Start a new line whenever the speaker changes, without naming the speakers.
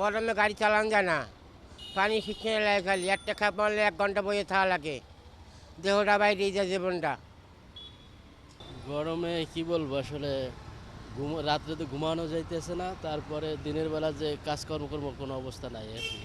গরমে গাড়ি চালানো যায় না। পানি শিখে লাগে খালি, একটা খাপ মারলে এক ঘণ্টা বইয়ে থাকা লাগে। দেহটা বাইরে যায় জীবনটা।
গরমে কি বলব আসলে, ঘুম রাত্রে তো ঘুমানো যাইতেছে না, তারপরে দিনের বেলা যে কাজকর্ম করব কোনো অবস্থা নাই আর কি।